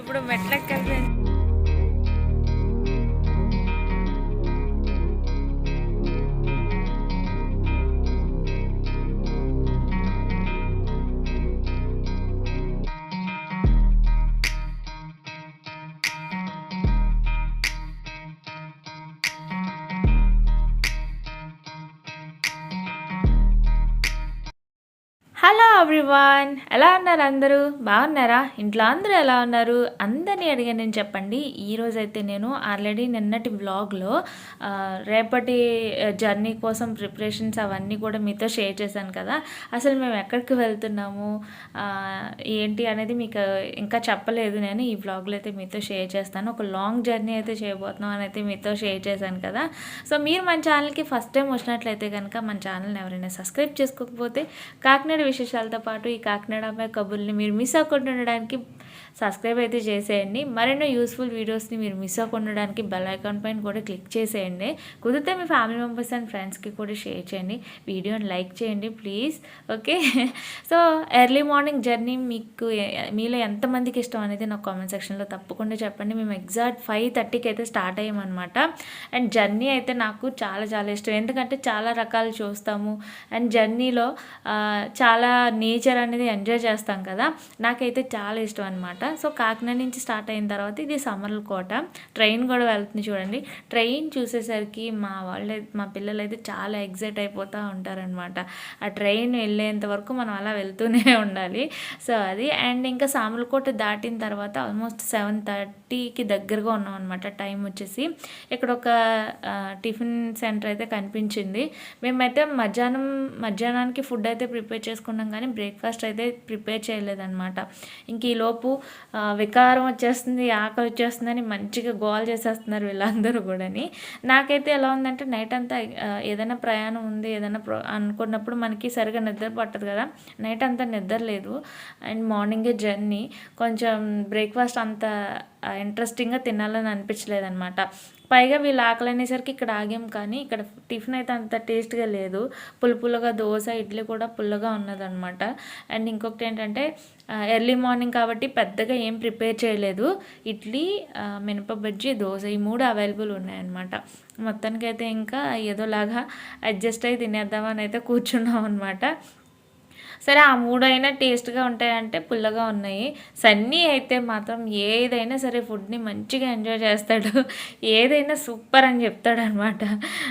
ఇప్పుడు మెట్లెక్కెళ్ళి hello everyone ఎలా ఉన్నారు అందరూ? బాగున్నారా? ఇంట్లో అందరూ ఎలా ఉన్నారు? అందరినీ అడిగాను నేను చెప్పండి. ఈరోజు అయితే నేను ఆల్రెడీ నిన్నటి వ్లాగ్లో రేపటి జర్నీ కోసం ప్రిపరేషన్స్ అవన్నీ కూడా మీతో షేర్ చేశాను కదా. అసలు మేము ఎక్కడికి వెళ్తున్నాము? ఏంటి అనేది మీకు ఇంకా చెప్పలేదు నేను. ఈ వ్లాగ్లో అయితే మీతో షేర్ చేస్తాను. ఒక లాంగ్ జర్నీ అయితే చేయబోతున్నాం అని అయితే మీతో షేర్ చేశాను కదా. సో మీరు మన ఛానల్కి ఫస్ట్ టైం వచ్చినట్లయితే కనుక మన ఛానల్ని ఎవరైనా సబ్స్క్రైబ్ చేసుకోకపోతే కాకినాడ విశేషాలతో పాటు ఈ కాకినాడ అమ్మాయి కబుర్ని మీరు మిస్ అవ్వకుండా ఉండడానికి సబ్స్క్రైబ్ అయితే చేసేయండి. మరెన్నో యూస్ఫుల్ వీడియోస్ని మీరు మిస్ అవ్వకుండడానికి ఉండడానికి బెల్ ఐకాన్ పైన కూడా క్లిక్ చేసేయండి. కుదిరితే మీ ఫ్యామిలీ మెంబర్స్ అండ్ ఫ్రెండ్స్కి కూడా షేర్ చేయండి. వీడియోని లైక్ చేయండి please okay so early morning journey మీకు మీలో ఎంతమందికి ఇష్టం అనేది నాకు కామెంట్ సెక్షన్లో తప్పకుండా చెప్పండి. మేము ఎగ్జాక్ట్ ఫైవ్ థర్టీకి అయితే స్టార్ట్ అయ్యామన్నమాట. అండ్ జర్నీ అయితే నాకు చాలా చాలా ఇష్టం. ఎందుకంటే చాలా రకాలు చూస్తాము. అండ్ జర్నీలో చాలా నేచర్ అనేది ఎంజాయ్ చేస్తాం కదా. నాకైతే చాలా ఇష్టం అనమాట సో కాకినాడ నుంచి స్టార్ట్ అయిన తర్వాత ఇది సమర్లకోట ట్రైన్ కూడా వెళ్తుంది చూడండి. ట్రైన్ చూసేసరికి మా వాళ్ళు మా పిల్లలు అయితే చాలా ఎగ్జైట్ అయిపోతూ ఉంటారనమాట ఆ ట్రైన్ వెళ్ళేంత వరకు మనం అలా వెళ్తూనే ఉండాలి. సో అది. అండ్ ఇంకా సామర్లకోట దాటిన తర్వాత ఆల్మోస్ట్ సెవెన్ థర్టీ థర్టీకి దగ్గరగా ఉన్నాం అనమాట టైం వచ్చేసి ఇక్కడ ఒక టిఫిన్ సెంటర్ అయితే కనిపించింది. మేమైతే మధ్యాహ్నం మధ్యాహ్నానికి ఫుడ్ అయితే ప్రిపేర్ చేసుకున్నాం కానీ బ్రేక్ఫాస్ట్ అయితే ప్రిపేర్ చేయలేదన్నమాట. ఇంక ఈలోపు వికారం వచ్చేస్తుంది ఆకలి వచ్చేస్తుందని మంచిగా గోల్ చేసేస్తున్నారు వీళ్ళందరూ కూడాని. నాకైతే ఎలా ఉందంటే నైట్ అంతా ఏదైనా ప్రయాణం ఉంది ఏదైనా అనుకున్నప్పుడు మనకి సరిగా నిద్ర పట్టదు కదా. నైట్ అంతా నిద్ర లేదు. అండ్ మార్నింగే జర్నీ. కొంచెం బ్రేక్ఫాస్ట్ అంత ఇంట్రెస్టింగ్గా తినాలని అనిపించలేదన్నమాట. పైగా వీళ్ళు ఆకలి అనేసరికి ఇక్కడ ఆగాం కానీ ఇక్కడ టిఫిన్ అయితే అంత టేస్ట్గా లేదు. పులుపులుగా దోశ ఇడ్లీ కూడా పుల్లగా ఉన్నదన్నమాట. అండ్ ఇంకొకటి ఏంటంటే ఎర్లీ మార్నింగ్ కాబట్టి పెద్దగా ఏం ప్రిపేర్ చేయలేదు. ఇడ్లీ మినప బజ్జీ దోశ ఈ మూడు అవైలబుల్ ఉన్నాయన్నమాట. మొత్తానికైతే ఇంకా ఏదోలాగా అడ్జస్ట్ అయి తినేద్దామని అయితే కూర్చున్నాం అనమాట సరే ఆ మూడైనా టేస్ట్గా ఉంటాయంటే పుల్లగా ఉన్నాయి. సన్నీ అయితే మాత్రం ఏదైనా సరే ఫుడ్ని మంచిగా ఎంజాయ్ చేస్తాడు. ఏదైనా సూపర్ అని చెప్తాడు అనమాట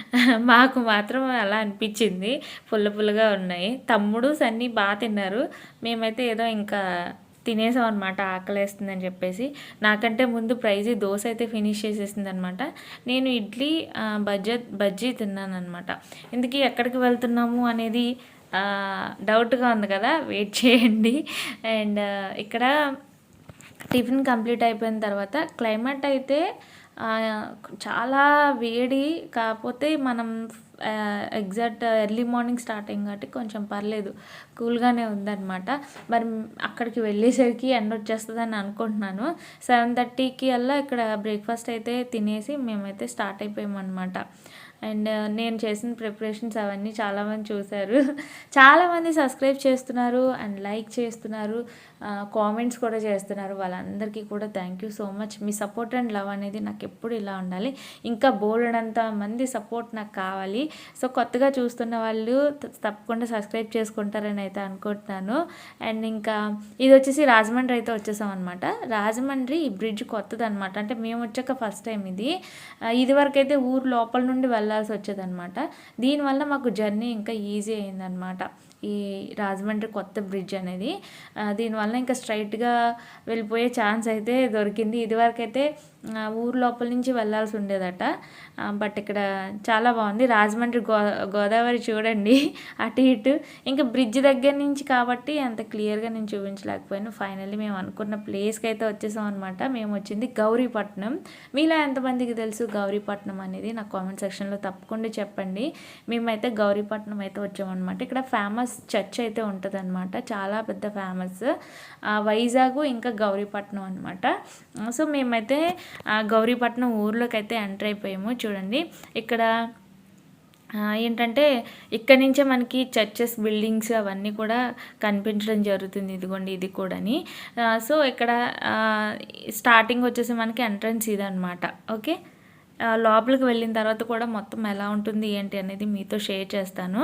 మాకు మాత్రం అలా అనిపించింది. పుల్ల పుల్లగా ఉన్నాయి. తమ్ముడు సన్నీ బాగా తిన్నారు. మేమైతే ఏదో ఇంకా తినేసాం అనమాట ఆకలేస్తుందని చెప్పేసి. నాకంటే ముందు ప్రైజ్ దోశ అయితే ఫినిష్ చేసేసింది అనమాట నేను ఇడ్లీ బజ్జీ బజ్జీ తిన్నాను అనమాట ఇందుకీ ఎక్కడికి వెళ్తున్నాము అనేది డౌట్గా ఉంది కదా వెయిట్ చేయండి. అండ్ ఇక్కడ టిఫిన్ కంప్లీట్ అయిపోయిన తర్వాత క్లైమేట్ అయితే చాలా వేడి. కాకపోతే మనం ఎగ్జాక్ట్ ఎర్లీ మార్నింగ్ స్టార్ట్ కాబట్టి కొంచెం పర్లేదు. కూల్గానే ఉందన్నమాట. మరి అక్కడికి వెళ్ళేసరికి ఎండ వచ్చేస్తుందని అనుకుంటున్నాను. సెవెన్ థర్టీకి అలా ఇక్కడ బ్రేక్ఫాస్ట్ అయితే తినేసి మేమైతే స్టార్ట్ అయిపోయామన్నమాట. అండ్ uh, నేను చేసిన ప్రిపరేషన్స్ అవన్నీ చాలామంది చూశారు. చాలామంది సబ్స్క్రైబ్ చేస్తున్నారు అండ్ లైక్ చేస్తున్నారు. కామెంట్స్ కూడా చేస్తున్నారు. వాళ్ళందరికీ కూడా థ్యాంక్ యూ సో మచ్ మీ సపోర్ట్ అండ్ లవ్ అనేది నాకు ఎప్పుడు ఇలా ఉండాలి. ఇంకా బోల్డంత మంది సపోర్ట్ నాకు కావాలి. సో కొత్తగా చూస్తున్న వాళ్ళు తప్పకుండా సబ్స్క్రైబ్ చేసుకుంటారని అయితే అనుకుంటున్నాను. అండ్ ఇంకా ఇది వచ్చేసి రాజమండ్రి అయితే వచ్చేసాం అనమాట రాజమండ్రి ఈ బ్రిడ్జ్ కొత్తది అనమాట అంటే మేము వచ్చాక ఫస్ట్ టైం ఇది. ఇది వరకు అయితే ఊరు లోపల నుండి వెళ్ళాల్సి వచ్చేదనమాట దీనివల్ల మాకు జర్నీ ఇంకా ఈజీ అయిందనమాట. ఈ రాజమండ్రి కొత్త బ్రిడ్జ్ అనేది. దీనివల్ల ఇంకా స్ట్రైట్గా వెళ్ళిపోయే ఛాన్స్ అయితే దొరికింది. ఇదివరకైతే ఊరు లోపల నుంచి వెళ్ళాల్సి ఉండేదట. బట్ ఇక్కడ చాలా బాగుంది. రాజమండ్రి గో గోదావరి చూడండి. అటు ఇటు. ఇంకా బ్రిడ్జ్ దగ్గర నుంచి కాబట్టి అంత క్లియర్గా నేను చూపించలేకపోయాను. ఫైనల్లీ మేము అనుకున్న ప్లేస్కి అయితే వచ్చేసాం అనమాట మేము వచ్చింది గౌరీపట్నం. మీలో ఎంతమందికి తెలుసు గౌరీపట్నం అనేది? నా కామెంట్ సెక్షన్లో తప్పకుండా చెప్పండి. మేమైతే గౌరీపట్నం అయితే వచ్చామన్నమాట ఇక్కడ ఫేమస్ చర్చ్ అయితే ఉంటుంది చాలా పెద్ద ఫేమస్. వైజాగ్ ఇంకా గౌరీపట్నం అనమాట సో మేమైతే గౌరీపట్నం ఊర్లోకి అయితే ఎంటర్ అయిపోయాము. చూడండి ఇక్కడ ఏంటంటే ఇక్కడ నుంచే మనకి చర్చెస్ బిల్డింగ్స్ అవన్నీ కూడా కనిపించడం జరుగుతుంది. ఇదిగోండి ఇది కూడాని. సో ఇక్కడ స్టార్టింగ్ వచ్చేసి మనకి ఎంట్రన్స్ ఇదనమాట ఓకే? లోపలికి వెళ్ళిన తర్వాత కూడా మొత్తం ఎలా ఉంటుంది ఏంటి అనేది మీతో షేర్ చేస్తాను.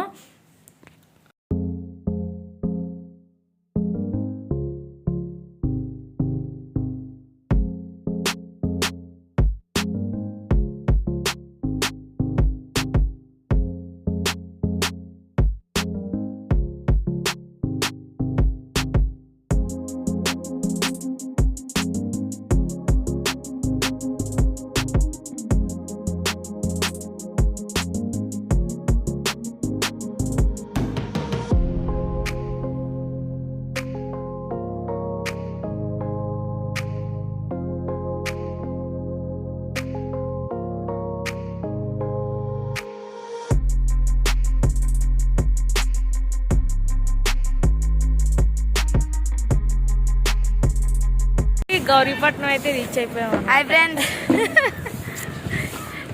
గౌరీపట్నం అయితే రీచ్ అయిపోయాము హాయ్ ఫ్రెండ్స్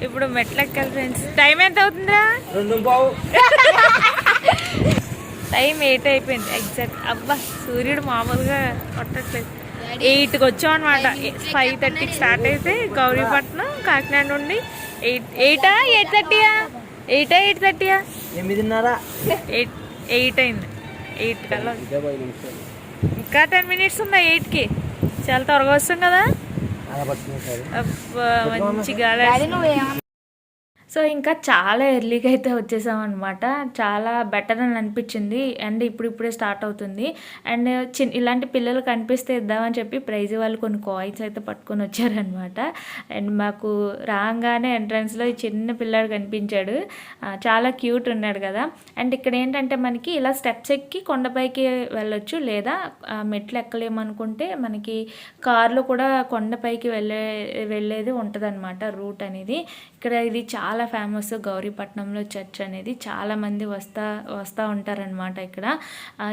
ఇప్పుడు మెట్లెక్కాలి ఫ్రెండ్స్ టైం ఎంత అవుతుందా టైం ఎయిట్ అయిపోయింది. ఎగ్జాక్ట్ అబ్బా సూర్యుడు మామూలుగా కొట్టట్లేదు. ఎయిట్కి వచ్చాం అనమాట ఫైవ్ థర్టీకి స్టార్ట్ అయితే గౌరీపట్నం కాకినాడ నుండి ఎయిట్ ఎయిటా ఎయిట్ థర్టీయా ఎయిటా ఎయిట్ థర్టీయా ఎనిమిదిన్నర. ఎయిట్ ఎయిట్ అయింది. ఎయిట్ కల్లా. ఇంకా టెన్ మినిట్స్ ఉందా ఎయిట్కి చాలా త్వరగా వస్తాం కదా? మంచి గాలి సో ఇంకా చాలా ఎర్లీగా అయితే వచ్చేసాం అనమాట చాలా బెటర్ అని అనిపించింది. అండ్ ఇప్పుడు ఇప్పుడే స్టార్ట్ అవుతుంది. అండ్ చిన్న ఇలాంటి పిల్లలు కనిపిస్తే ఇద్దామని చెప్పి ప్రైజ్ వాళ్ళు కొన్ని కాయిన్స్ అయితే పట్టుకొని వచ్చారనమాట అండ్ మాకు రాగానే ఎంట్రన్స్లో ఈ చిన్న పిల్లాడు కనిపించాడు. చాలా క్యూట్ ఉన్నాడు కదా. అండ్ ఇక్కడ ఏంటంటే మనకి ఇలా స్టెప్స్ ఎక్కి కొండపైకి వెళ్ళొచ్చు. లేదా మెట్లు ఎక్కలేమనుకుంటే మనకి కార్లో కూడా కొండపైకి వెళ్ళే వెళ్ళేది ఉంటుందన్నమాట రూట్ అనేది. ఇక్కడ ఇది చాలా చాలా ఫేమస్ గౌరీపట్నంలో చర్చ్ అనేది చాలామంది వస్తా వస్తూ ఉంటారనమాట ఇక్కడ.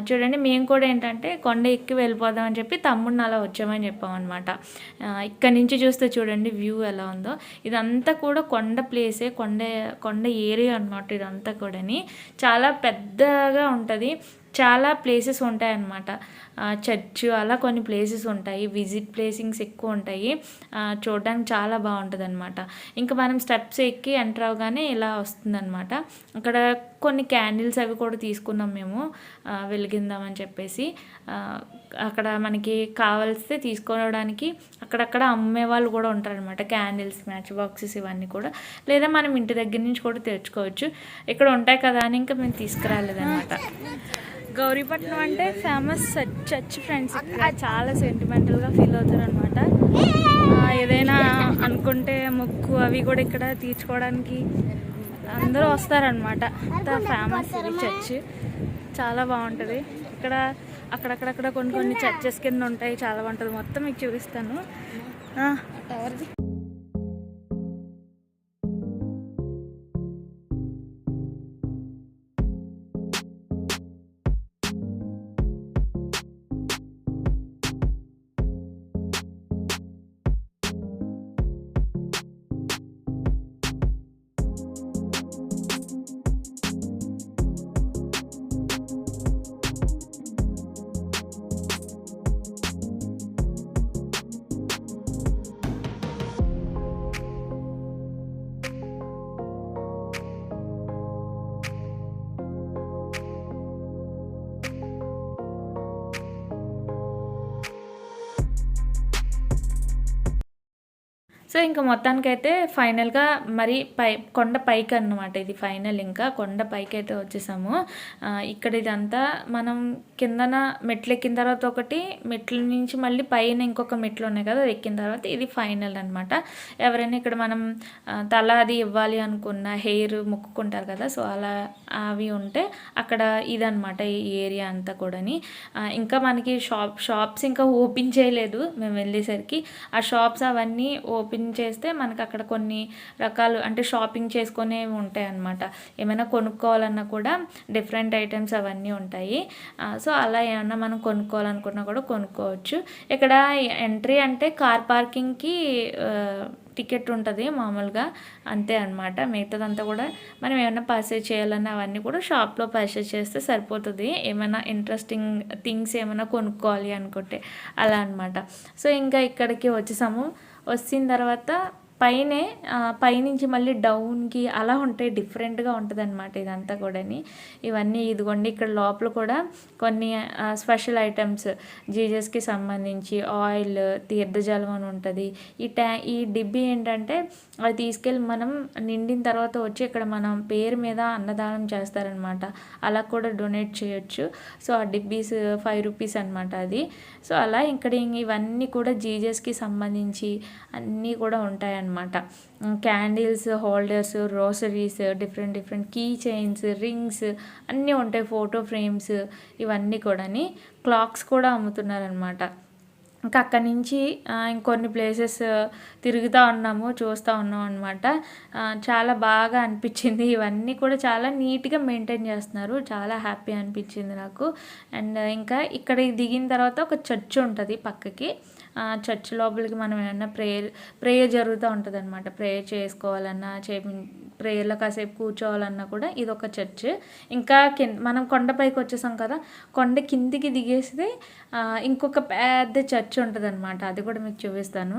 చూడండి మేము కూడా ఏంటంటే కొండ ఎక్కి వెళ్ళిపోదాం అని చెప్పి తమ్ముడిని అలా వచ్చామని చెప్పామన్నమాట. ఇక్కడ నుంచి చూస్తే చూడండి వ్యూ ఎలా ఉందో. ఇదంతా కూడా కొండ ప్లేసే కొండ కొండ ఏరియా అనమాట ఇదంతా కూడాని. చాలా పెద్దగా ఉంటుంది. చాలా ప్లేసెస్ ఉంటాయన్నమాట. చర్చ్ అలా కొన్ని ప్లేసెస్ ఉంటాయి. విజిట్ ప్లేసింగ్స్ ఎక్కువ ఉంటాయి. చూడడానికి చాలా బాగుంటుంది అనమాట ఇంకా మనం స్టెప్స్ ఎక్కి ఎంటర్ అవగానే ఇలా వస్తుందన్నమాట. అక్కడ కొన్ని క్యాండిల్స్ అవి కూడా తీసుకున్నాం మేము. వెలిగిందామని చెప్పేసి. అక్కడ మనకి కావాల్స్తే తీసుకోవడానికి అక్కడక్కడ అమ్మే వాళ్ళు కూడా ఉంటారనమాట క్యాండిల్స్ మ్యాచ్ బాక్సెస్ ఇవన్నీ కూడా. లేదా మనం ఇంటి దగ్గర నుంచి కూడా తెచ్చుకోవచ్చు. ఇక్కడ ఉంటాయి కదా అని ఇంకా మేము తీసుకురాలేదన్నమాట. గౌరీపట్నం అంటే ఫేమస్ చర్చ్ ఫ్రెండ్స్ చాలా సెంటిమెంటల్గా ఫీల్ అవుతారు అనమాట ఏదైనా అనుకుంటే మొక్కు అవి కూడా ఇక్కడ తీర్చుకోవడానికి అందరూ వస్తారనమాట అంత ఫేమస్ ఇది చర్చ్ చాలా బాగుంటుంది. ఇక్కడ అక్కడక్కడక్కడ కొన్ని కొన్ని చర్చెస్ కింద ఉంటాయి. చాలా బాగుంటుంది. మొత్తం మీకు చూపిస్తాను. సో ఇంకా మొత్తానికైతే ఫైనల్గా మరి పై కొండ పైకి అన్నమాట ఇది ఫైనల్ ఇంకా. కొండ పైకి అయితే వచ్చేసాము ఇక్కడ ఇదంతా మనం కిందన మెట్లు ఎక్కిన తర్వాత ఒకటి మెట్ల నుంచి మళ్ళీ పైన ఇంకొక మెట్లు ఉన్నాయి కదా అది ఎక్కిన తర్వాత ఇది ఫైనల్ అనమాట ఎవరైనా ఇక్కడ మనం తల అది ఇవ్వాలి అనుకున్న హెయిర్ మొక్కుకుంటారు కదా సో అలా అవి ఉంటే అక్కడ ఇదనమాట ఈ ఏరియా అంతా కూడాని. ఇంకా మనకి షాప్ షాప్స్ ఇంకా ఓపెన్ చేయలేదు మేము వెళ్ళేసరికి. ఆ షాప్స్ అవన్నీ ఓపెన్ చేస్తే మనకు అక్కడ కొన్ని రకాలు అంటే షాపింగ్ చేసుకునేవి ఉంటాయి అన్నమాట ఏమైనా కొనుక్కోవాలన్నా కూడా డిఫరెంట్ ఐటమ్స్ అవన్నీ ఉంటాయి. సో అలా ఏమన్నా మనం కొనుక్కోవాలనుకున్నా కూడా కొనుక్కోవచ్చు. ఇక్కడ ఎంట్రీ అంటే కార్ పార్కింగ్కి టికెట్ ఉంటుంది మామూలుగా. అంతే అనమాట మిగతాదంతా కూడా మనం ఏమైనా పర్చేజ్ చేయాలన్నా అవన్నీ కూడా షాప్లో పర్చేజ్ చేస్తే సరిపోతుంది. ఏమైనా ఇంట్రెస్టింగ్ థింగ్స్ ఏమైనా కొనుక్కోవాలి అనుకుంటే అలా అనమాట సో ఇంకా ఇక్కడికి వచ్చేసాము. వచ్చిన తర్వాత పైనే పైనుంచి మళ్ళీ డౌన్కి అలా ఉంటాయి డిఫరెంట్గా ఉంటుంది అనమాట ఇదంతా కూడాని. ఇవన్నీ ఇదిగోండి ఇక్కడ లోపల కూడా కొన్ని స్పెషల్ ఐటమ్స్ జీజస్కి సంబంధించి ఆయిల్ తీర్థజలం అని ఉంటుంది. ఈ ట్యా ఈ డిబ్బి ఏంటంటే అది తీసుకెళ్ళి మనం నిండిన తర్వాత వచ్చి ఇక్కడ మనం పేరు మీద అన్నదానం చేస్తారనమాట అలా కూడా డొనేట్ చేయొచ్చు. సో ఆ డిబ్బీస్ ఫైవ్ రూపీస్ అనమాట అది. సో అలా ఇక్కడ ఇవన్నీ కూడా జీజస్కి సంబంధించి అన్నీ కూడా అనమాట candles holders rosaries different different key chains rings అన్నీ ఉంటాయి ఫోటో ఫ్రేమ్స్ ఇవన్నీ కూడాని. క్లాక్స్ కూడా అమ్ముతున్నారనమాట ఇంకా అక్కడి నుంచి ఇంకొన్ని ప్లేసెస్ తిరుగుతూ ఉన్నాము చూస్తూ ఉన్నాం అనమాట చాలా బాగా అనిపించింది. ఇవన్నీ కూడా చాలా నీట్గా మెయింటైన్ చేస్తున్నారు. చాలా హ్యాపీ అనిపించింది నాకు. అండ్ ఇంకా ఇక్కడ దిగిన తర్వాత ఒక చర్చ్ ఉంటుంది పక్కకి. చర్చ్ లోపలికి మనం ఏమన్నా ప్రేయర్ ప్రేయర్ జరుగుతూ ఉంటుంది అనమాట ప్రేయర్ చేసుకోవాలన్నా చే ప్రేయర్లో కాసేపు కూర్చోవాలన్నా కూడా ఇది ఒక చర్చ్. ఇంకా కింద మనం కొండపైకి వచ్చేసాం కదా కొండ కిందికి దిగేస్తే ఇంకొక పెద్ద చర్చ్ ఉంటుంది అనమాట అది కూడా మీకు చూపిస్తాను.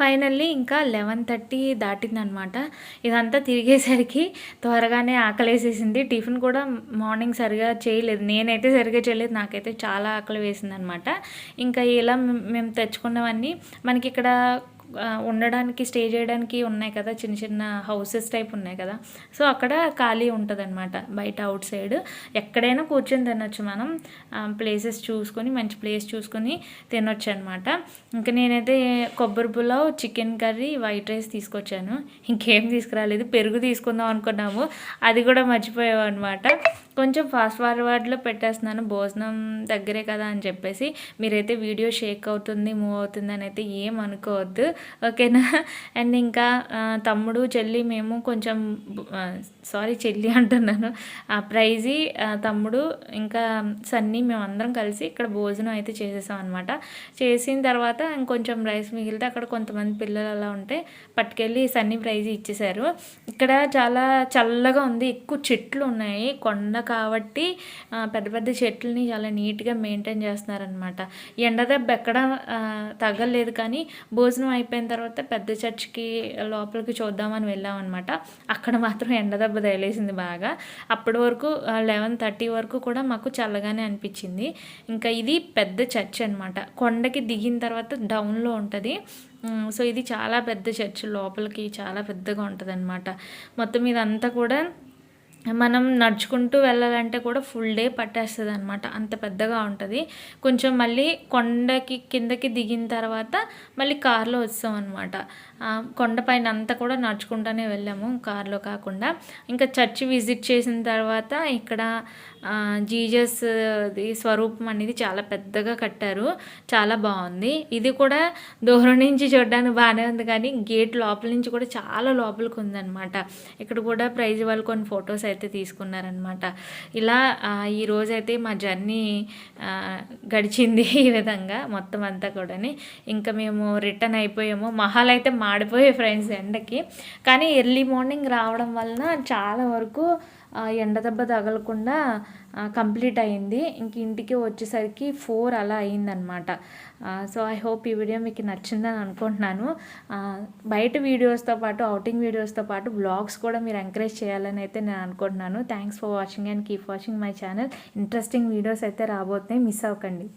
ఫైనల్లీ ఇంకా లెవెన్ థర్టీ దాటిందనమాట. ఇదంతా తిరిగేసరికి త్వరగానే ఆకలేసేసింది. టిఫిన్ కూడా మార్నింగ్ సరిగా చేయలేదు. నేనైతే సరిగా చేయలేదు. నాకైతే చాలా ఆకలి వేసింది అనమాట ఇంకా ఇలా మేము- తెచ్చుకున్నవన్నీ మనకి ఇక్కడ ఉండడానికి స్టే చేయడానికి ఉన్నాయి కదా చిన్న చిన్న హౌసెస్ టైప్ ఉన్నాయి కదా. సో అక్కడ ఖాళీ ఉంటుంది అనమాట బయట అవుట్ సైడ్. ఎక్కడైనా కూర్చొని తినొచ్చు మనం. ప్లేసెస్ చూసుకొని మంచి ప్లేస్ చూసుకొని తినొచ్చు అనమాట ఇంకా నేనైతే కొబ్బరి pulao chicken curry white rice తీసుకొచ్చాను. ఇంకేం తీసుకురాలేదు పెరుగు తీసుకుందాం అనుకున్నాము. అది కూడా మర్చిపోయాం అనమాట కొంచెం ఫాస్ట్ ఫార్వర్డ్లో పెట్టేస్తున్నాను భోజనం దగ్గరే కదా అని చెప్పేసి. మీరైతే వీడియో షేక్ అవుతుంది మూవ్ అవుతుంది అని అయితే ఏం అనుకోవద్దు. ఓకేనా? అండ్ ఇంకా తమ్ముడు చెల్లి మేము కొంచెం సారీ చెల్లి అంటున్నాను. ఆ ప్రైజీ తమ్ముడు ఇంకా సన్నీ మేము అందరం కలిసి ఇక్కడ భోజనం అయితే చేసేసాం అనమాట చేసిన తర్వాత ఇంకొంచెం రైస్ మిగిలితే అక్కడ కొంతమంది పిల్లలు అలా ఉంటే పట్టుకెళ్ళి సన్నీ ప్రైజ్ ఇచ్చేసారు ఇక్కడ చాలా చల్లగా ఉంది ఎక్కువ చెట్లు ఉన్నాయి. కొండ కాబట్టి పెద్ద పెద్ద చెట్లని చాలా నీట్గా మెయింటైన్ చేస్తున్నారనమాట ఎండ దెబ్బ ఎక్కడ తగ్గలేదు కానీ భోజనం అయిపోయిన తర్వాత పెద్ద చర్చ్కి లోపలికి చూద్దామని వెళ్ళామన్నమాట అక్కడ మాత్రం ఎండ దెబ్బ తగిలేసింది బాగా. అప్పటి వరకు లెవెన్ థర్టీ వరకు కూడా మాకు చల్లగానే అనిపించింది. ఇంకా ఇది పెద్ద చర్చ్ అనమాట కొండకి దిగిన తర్వాత డౌన్లో ఉంటుంది. సో ఇది చాలా పెద్ద చర్చ్. లోపలికి చాలా పెద్దగా ఉంటుంది అనమాట మొత్తం ఇదంతా కూడా మనం నడుచుకుంటూ వెళ్ళాలంటే కూడా ఫుల్ డే పట్టేస్తుంది అనమాట అంత పెద్దగా ఉంటుంది. కొంచెం మళ్ళీ కొండకి కిందకి దిగిన తర్వాత మళ్ళీ కార్లో వస్తాం అనమాట కొండపైన అంతా కూడా నడుచుకుంటూనే వెళ్ళాము కార్లో కాకుండా. ఇంకా చర్చ్ విజిట్ చేసిన తర్వాత ఇక్కడ జీజస్ స్వరూపం అనేది చాలా పెద్దగా కట్టారు. చాలా బాగుంది. ఇది కూడా దూరం నుంచి చూడడానికి బాగానే ఉంది కానీ గేట్ లోపల నుంచి కూడా చాలా లోపలికి ఉందన్నమాట. ఇక్కడ కూడా ప్రైజ్ వాళ్ళు కొన్ని ఫొటోస్ అయితే తీసుకున్నారనమాట ఇలా ఆ, ఈ అయితే మా జర్నీ గడిచింది ఈ విధంగా మొత్తం అంతా కూడాని. ఇంకా మేము రిటర్న్ అయిపోయాము. మహాల్ అయితే మా మాడిపోయాయి ఫ్రెండ్స్ ఎండకి. కానీ ఎర్లీ మార్నింగ్ రావడం వలన చాలా వరకు ఎండ దెబ్బ తగలకుండా కంప్లీట్ అయింది. ఇంక ఇంటికి వచ్చేసరికి ఫోర్ అలా అయిందనమాట. సో ఐ హోప్ ఈ వీడియో మీకు నచ్చిందని అనుకుంటున్నాను. బయట వీడియోస్తో పాటు అవుటింగ్ వీడియోస్తో పాటు బ్లాగ్స్ కూడా మీరు ఎంకరేజ్ చేయాలని అయితే నేను అనుకుంటున్నాను. Thanks for watching and keep watching my channel. Interesting videos అయితే రాబోతున్నాయి. మిస్ అవ్వకండి.